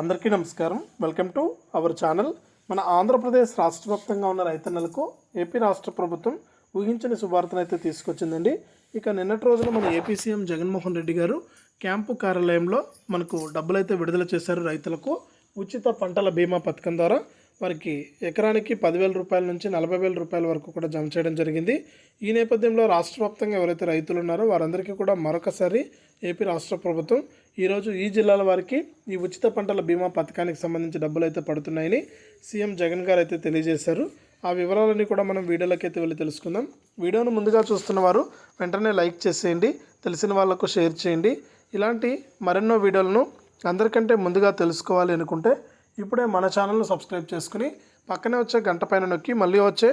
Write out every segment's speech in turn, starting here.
అందరికీ నమస్కారం. Welcome to our channel. మన ఆంధ్రప్రదేశ్ రాష్ట్ర వ్యాప్తంగా ఉన్న రైతన్నలకు ఏపీ రాష్ట్ర ప్రభుత్వం ఊహించని శుభార్తను అయితే తీసుకొచ్చిందండి. ఇక నిన్నటి రోజున మన ఏపీ సీఎం జగన్మోహన్ రెడ్డి గారు క్యాంపు కార్యాలయంలో మనకు డబ్బులైతే విడుదల చేశారు రైతులకు. ఉచిత పంటల బీమా పథకం ద్వారా వారికి ఎకరానికి పదివేల రూపాయల నుంచి నలభై వేల రూపాయల వరకు కూడా జమ చేయడం జరిగింది. ఈ నేపథ్యంలో రాష్ట్ర వ్యాప్తంగా ఎవరైతే రైతులు ఉన్నారో వారందరికీ కూడా మరొకసారి ఏపీ రాష్ట్ర ప్రభుత్వం ఈరోజు ఈ జిల్లాల వారికి ఈ ఉచిత పంటల బీమా పథకానికి సంబంధించి డబ్బులు అయితే పడుతున్నాయని సీఎం జగన్ గారు అయితే తెలియజేశారు. ఆ వివరాలన్నీ కూడా మనం వీడియోలోకి అయితే వెళ్ళి తెలుసుకుందాం. వీడియోను ముందుగా చూస్తున్న వారు వెంటనే లైక్ చేసేయండి తెలిసిన వాళ్ళకు షేర్ చేయండి. ఇలాంటి మరెన్నో వీడియోలను అందరికంటే ముందుగా తెలుసుకోవాలి అనుకుంటే ఇప్పుడే మన ఛానల్ను సబ్స్క్రైబ్ చేసుకుని పక్కనే వచ్చే గంట పైన నొక్కి మళ్ళీ వచ్చే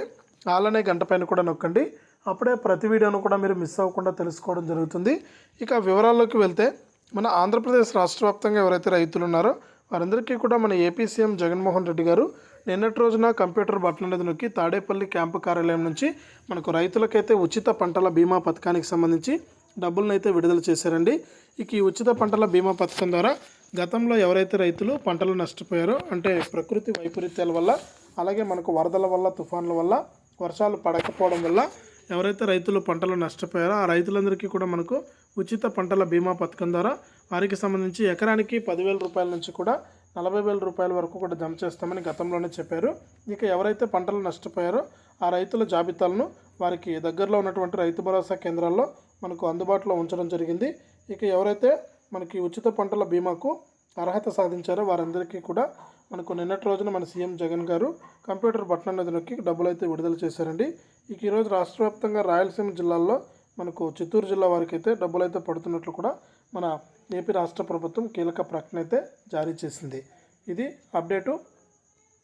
అలానే గంట పైన కూడా నొక్కండి. అప్పుడే ప్రతి వీడియోను కూడా మీరు మిస్ అవ్వకుండా తెలుసుకోవడం జరుగుతుంది. ఇక వివరాల్లోకి వెళ్తే మన ఆంధ్రప్రదేశ్ రాష్ట్ర వ్యాప్తంగా ఎవరైతే రైతులు ఉన్నారో వారందరికీ కూడా మన ఏపీ సీఎం జగన్మోహన్ రెడ్డి గారు నిన్నటి రోజున కంప్యూటర్ బటన్ అనేది నొక్కి తాడేపల్లి క్యాంపు కార్యాలయం నుంచి మనకు రైతులకైతే ఉచిత పంటల బీమా పథకానికి సంబంధించి డబ్బులను అయితే విడుదల చేశారండి. ఇక ఈ ఉచిత పంటల బీమా పథకం ద్వారా గతంలో ఎవరైతే రైతులు పంటలు నష్టపోయారో అంటే ప్రకృతి వైపరీత్యాల వల్ల అలాగే మనకు వరదల వల్ల తుఫాన్ల వల్ల వర్షాలు పడకపోవడం వల్ల ఎవరైతే రైతులు పంటలు నష్టపోయారో ఆ రైతులందరికీ కూడా మనకు ఉచిత పంటల బీమా పథకం ద్వారా వారికి సంబంధించి ఎకరానికి పదివేల రూపాయల నుంచి కూడా నలభై వేల రూపాయల వరకు కూడా జమ చేస్తామని గతంలోనే చెప్పారు. ఇక ఎవరైతే పంటలు నష్టపోయారో ఆ రైతుల జాబితాలను వారికి దగ్గరలో ఉన్నటువంటి రైతు భరోసా కేంద్రాల్లో మనకు అందుబాటులో ఉంచడం జరిగింది. ఇక ఎవరైతే మనకి ఉచిత పంటల బీమాకు అర్హత సాధించారో వారందరికీ కూడా మనకు నిన్నటి రోజున మన సీఎం జగన్ గారు కంప్యూటర్ బటన్ అనేది నొక్కి డబ్బులు అయితే విడుదల చేశారండి. ఇక ఈరోజు రాష్ట్ర వ్యాప్తంగా రాయలసీమ జిల్లాల్లో మనకు చిత్తూరు జిల్లా వారికి అయితే డబ్బులు అయితే పడుతున్నట్లు కూడా మన ఏపీ రాష్ట్ర ప్రభుత్వం కీలక ప్రకటన అయితే జారీ చేసింది. ఇది అప్డేటు.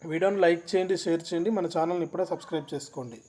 వీడియోని లైక్ చేయండి షేర్ చేయండి. మన ఛానల్ని ఇప్పుడే సబ్స్క్రైబ్ చేసుకోండి.